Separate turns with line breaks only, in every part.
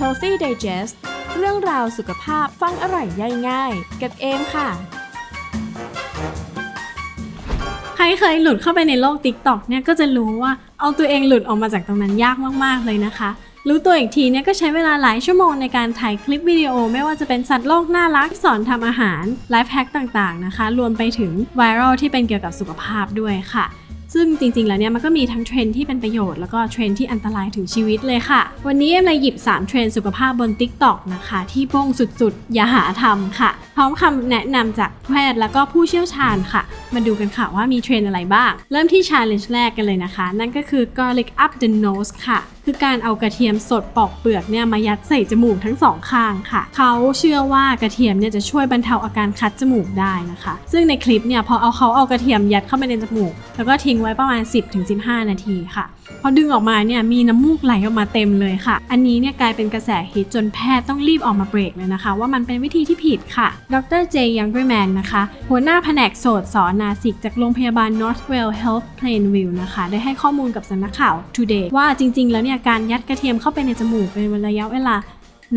Healthy Digest เรื่องราวสุขภาพฟังอร่อยย่อยง่าย กับเอมค่ะ
ใครเคยหลุดเข้าไปในโลก TikTok เนี่ยก็จะรู้ว่าเอาตัวเองหลุดออกมาจากตรงนั้นยากมาก ๆ เลยนะคะ รู้ตัวอีกทีเนี่ยก็ใช้เวลาหลายชั่วโมงในการถ่ายคลิปวิดีโอ ไม่ว่าจะเป็นสัตว์โลกน่ารักสอนทำอาหารไลฟ์แฮกต่าง ๆ นะคะ รวมไปถึงไวรัลที่เป็นเกี่ยวกับสุขภาพด้วยค่ะ ซึ่งจริงๆ แล้วเนี่ยมันก็มีทั้งเทรนที่เป็นประโยชน์แล้วก็เทรนที่อันตรายถึงชีวิตเลยค่ะ วันนี้เอ็มเลยหยิบ 3 เทรนสุขภาพบน TikTok นะคะ ที่โป้งสุดๆ อย่าหาทำค่ะ พร้อมคำแนะนำจากแพทย์แล้วก็ผู้เชี่ยวชาญค่ะมาดูกันค่ะว่ามีเทรนอะไรบ้าง เริ่มที่ challenge แรกกันเลยนะคะ นั่นก็คือ garlic up the nose ค่ะ คือการเอากระเทียมสดปอกเปลือกเนี่ยมายัดใส่จมูกทั้งสองข้างค่ะ เขาเชื่อว่ากระเทียมเนี่ยจะช่วยบรรเทาอาการคัดจมูกได้นะคะ ซึ่งในคลิปเนี่ยพอเอาเขาเอากระเทียมยัดเข้าไปในจมูก แล้วก็ทิ้งไว้ประมาณ 10-15 นาทีค่ะพอดึงออกมาเนี่ยมีน้ำมูกไหลออกมาเต็มเลยค่ะ อันนี้เนี่ยกลายเป็นกระแสฮิตจนแพทย์ต้องรีบออกมาเบรกเลยนะคะ ว่ามันเป็นวิธีที่ผิดค่ะ ดรเจยังเกอร์แมนนะคะ หัวหน้าแผนกโสตสอนนาสิกจากโรงพยาบาล Northwell Health Plainview นะคะ ได้ให้ข้อมูลกับสำนักข่าว Today ว่าจริงๆ แล้วเนี่ยการยัดกระเทียมเข้าไปในจมูกเป็นระยะเวลา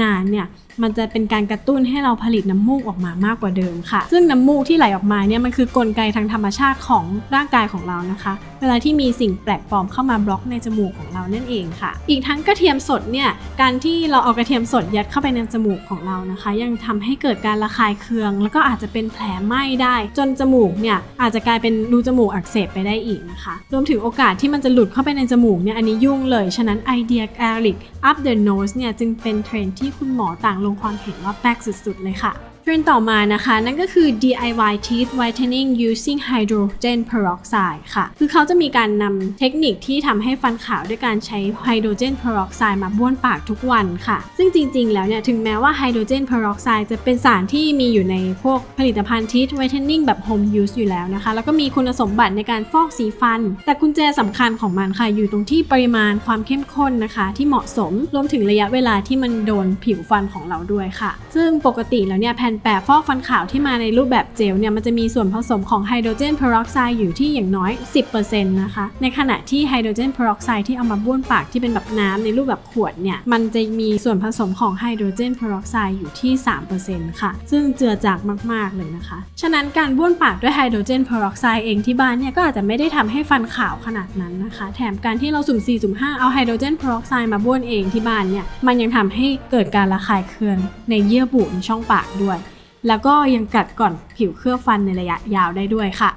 นานเนี่ยมันจะเป็นการกระตุ้นให้เราผลิตน้ำมูกออกมามากกว่าเดิมค่ะ ซึ่งน้ำมูกที่ไหลออกมาเนี่ยมันคือกลไกทางธรรมชาติของร่างกายของเรานะคะ เวลาที่มีสิ่งแปลกปลอมเข้ามาบล็อกในจมูกของเรานั่นเองค่ะ อีกทั้งกระเทียมสดเนี่ยการที่เราเอากระเทียมสดยัดเข้าไปในจมูกของเรานะคะ ยังทำให้เกิดการระคายเคือง แล้วก็อาจจะเป็นแผลไหม้ได้ จนจมูกเนี่ยอาจจะกลายเป็นรูจมูกอักเสบไปได้อีกนะคะ รวมถึงโอกาสที่มันจะหลุดเข้าไปในจมูกเนี่ยอันนี้ยุ่งเลย ฉะนั้นไอเดีย garlic up the nose เนี่ยจึงเป็นเทรนด์ที่คุณหมอต่างลงความเห็นว่าแปลกสุดๆเลยค่ะ เทรนต่อมานะคะ นั่นก็คือ DIY teeth whitening using hydrogen peroxide ค่ะ คือเขาจะมีการนำเทคนิคที่ทำให้ฟันขาวด้วยการใช้ hydrogen peroxide มาบ้วนปากทุกวันค่ะ ซึ่งจริงๆ แล้วเนี่ย ถึงแม้ว่า hydrogen peroxide จะเป็นสารที่มีอยู่ในพวกผลิตภัณฑ์ teeth whitening แบบ home use อยู่แล้วนะคะ แล้วก็มีคุณสมบัติในการฟอกสีฟัน แต่กุญแจสำคัญของมันค่ะ อยู่ตรงที่ปริมาณความเข้มข้นนะคะ ที่เหมาะสม รวมถึงระยะเวลาที่มันโดนผิวฟันของเราด้วยค่ะ ซึ่งปกติแล้วเนี่ยแผ่นแปะฟอกฟันขาวที่มาในรูปแบบเจลเนี่ยมันจะมีส่วนผสมของไฮโดรเจนเพอร์ออกไซด์อยู่ที่อย่างน้อย 10%นะคะ ในขณะที่ไฮโดรเจนเพอร์ออกไซด์ที่เอามาบ้วนปากที่เป็นแบบน้ำในรูปแบบขวดเนี่ยมันจะมีส่วนผสมของไฮโดรเจนเพอร์ออกไซด์อยู่ที่ 3%ค่ะ ซึ่งเจือจางมาก ๆ เลยนะคะ ฉะนั้นการบ้วนปากด้วยไฮโดรเจนเพอร์ออกไซด์เองที่บ้านเนี่ยก็อาจจะไม่ได้ทำให้ฟันขาวขนาดนั้นนะคะ แถมการที่เราสุ่ม4สุ่ม5เอาไฮโดรเจนเพอร์ออกไซด์มาบ้วนเองที่บ้านเนี่ยมันยังทำให้เกิดการระคายเคืองในเยื่อบุในช่องปากด้วย แล้วก็ยังกัดก่อนผิวเคลือบฟันในระยะยาวได้ด้วยค่ะ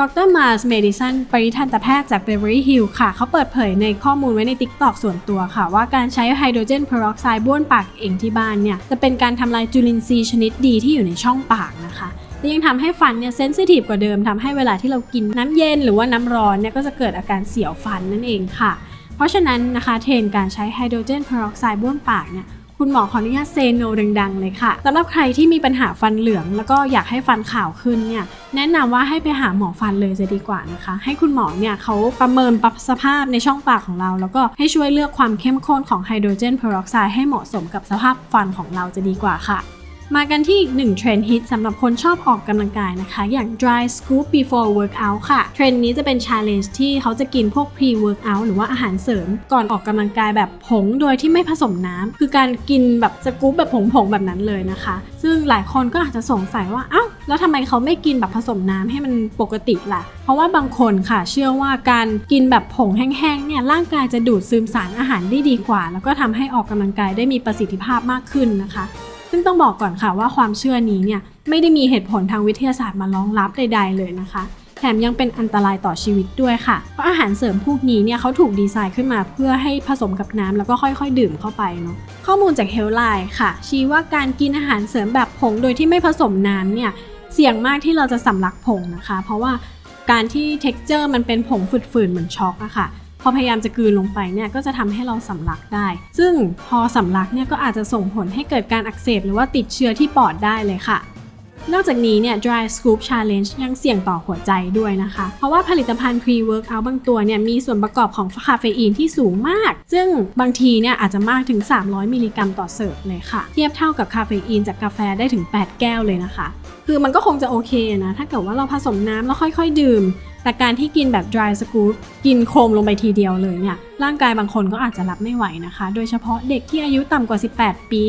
ดรมาร์สเมดิสันปริทันตแพทย์จากเบเวอรี่ฮิลล์ค่ะ เขาเปิดเผยในข้อมูลไว้ใน TikTok ส่วนตัวค่ะ ว่าการใช้ไฮโดรเจนเพอร์ออกไซด์บ้วนปากเองที่บ้านเนี่ย จะเป็นการทำลายจุลินทรีย์ชนิดดีที่อยู่ในช่องปากนะคะและยังทำให้ฟันเนี่ยเซนซิทีฟกว่าเดิมทำให้เวลาที่เรากินน้ำเย็นหรือว่าน้ำร้อนเนี่ยก็จะเกิดอาการเสียวฟันนั่นเองค่ะ เพราะฉะนั้นนะคะเทรนการใช้ไฮโดรเจนเพอร์ออกไซด์บ้วนปากเนี่ย คุณหมอขออนุญาตเซโนดังๆเลยค่ะสำหรับใครที่มีปัญหาฟันเหลือง แล้วก็อยากให้ฟันขาวขึ้นเนี่ยแนะนำว่าให้ไปหาหมอฟันเลยจะดีกว่านะคะ ให้คุณหมอเนี่ยเขาประเมินปรับสภาพในช่องปากของเรา แล้วก็ให้ช่วยเลือกความเข้มข้นของไฮโดรเจนเพอร์ออกไซด์ให้เหมาะสมกับสภาพฟันของเราจะดีกว่าค่ะ มากันที่อีกหนึ่งเทรนด์ฮิตสำหรับคนชอบออกกำลังกายนะคะ อย่าง dry scoop before workout ค่ะ เทรนด์นี้จะเป็น challenge ที่เขาจะกินพวก pre workout หรือว่าอาหารเสริม ก่อนออกกำลังกายแบบผงโดยที่ไม่ผสมน้ำ คือการกินแบบสกู๊ปแบบผงๆแบบนั้นเลยนะคะ ซึ่งหลายคนก็อาจจะสงสัยว่า เอ้า แล้วทำไมเขาไม่กินแบบผสมน้ำให้มันปกติล่ะ เพราะว่าบางคนค่ะ เชื่อว่าการกินแบบผงแห้งๆ เนี่ย ร่างกายจะดูดซึมสารอาหารได้ดีกว่า แล้วก็ทำให้ออกกำลังกายได้มีประสิทธิภาพมากขึ้นนะคะ ซึ่งต้องบอกก่อนค่ะว่าความเชื่อนี้เนี่ยไม่ได้มีเหตุผลทางวิทยาศาสตร์มารองรับใด ๆ เลยนะคะ แถมยังเป็นอันตรายต่อชีวิตด้วยค่ะ เพราะอาหารเสริมพวกนี้เนี่ยเขาถูกดีไซน์ขึ้นมาเพื่อให้ผสมกับน้ำแล้วก็ค่อยๆ ดื่มเข้าไปเนาะข้อมูลจาก Healthline ค่ะ ชี้ว่าการกินอาหารเสริมแบบผงโดยที่ไม่ผสมน้ำเนี่ยเสี่ยงมากที่เราจะสำลักผงนะคะ เพราะว่าการที่ texture มันเป็นผงฝืดๆเหมือนช็อกอะค่ะ อพยายามจะกลืนลงไปเนี่ยก็จะทำให้เราสำลักได้ ซึ่งพอสำลักเนี่ยก็อาจจะส่งผลให้เกิดการอักเสบหรือว่าติดเชื้อที่ปอดได้เลยค่ะนอกจากนี้เนี่ย dry scoop challenge ยังเสี่ยงต่อหัวใจด้วยนะคะ เพราะว่าผลิตภัณฑ์ pre workout บางตัวเนี่ยมีส่วนประกอบของคาเฟอีนที่สูงมาก ซึ่งบางทีเนี่ยอาจจะมากถึง 300 มิลลิกรัมต่อเสิร์ฟเลยค่ะ เทียบเท่ากับคาเฟอีนจากกาแฟได้ถึง 8 แก้วเลยนะคะ คือมันก็คงจะโอเคนะ ถ้าเกิดว่าเราผสมน้ำแล้วค่อยๆ ดื่ม แต่การที่กินแบบ dry scoop กินโคมลงไปทีเดียวเลยเนี่ย ร่างกายบางคนก็อาจจะรับไม่ไหวนะคะ โดยเฉพาะเด็กที่อายุต่ำกว่า 18 ปี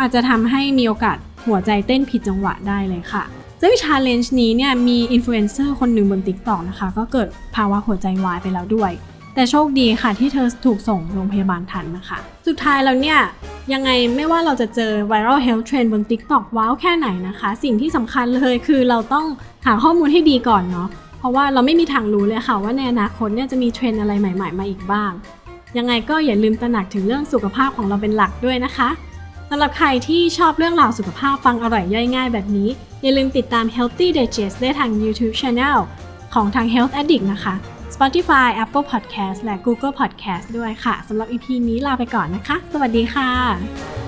อาจจะทำให้มีโอกาสหัวใจเต้นผิดจังหวะได้เลยค่ะ ซึ่ง challenge นี้เนี่ยมีอินฟลูเอนเซอร์คนหนึ่งบน TikTok นะคะ ก็เกิดภาวะหัวใจวายไปแล้วด้วย แต่โชคดีค่ะที่เธอถูกส่งโรงพยาบาลทันนะคะ สุดท้ายแล้วเนี่ยยังไงไม่ว่าเราจะเจอ viral health trend บน TikTok ว้าวแค่ไหนนะคะ สิ่งที่สำคัญเลยคือเราต้องหาข้อมูลให้ดีก่อนเนาะ เพราะว่าเราไม่มีทางรู้เลยค่ะว่าในอนาคตเนี่ยจะมีเทรนอะไรใหม่ ๆ มาอีกบ้าง ยังไงก็อย่าลืมตระหนักถึงเรื่องสุขภาพของเราเป็นหลักด้วยนะคะสำหรับใครที่ชอบเรื่องราวสุขภาพฟังอร่อยย่อยง่ายแบบนี้ อย่าลืมติดตาม Healthy Digest ได้ทาง YouTube Channel ของทาง Health Addict นะคะ Spotify Apple Podcast และ Google Podcast ด้วยค่ะสำหรับ EP นี้ลาไปก่อนนะคะ สวัสดีค่ะ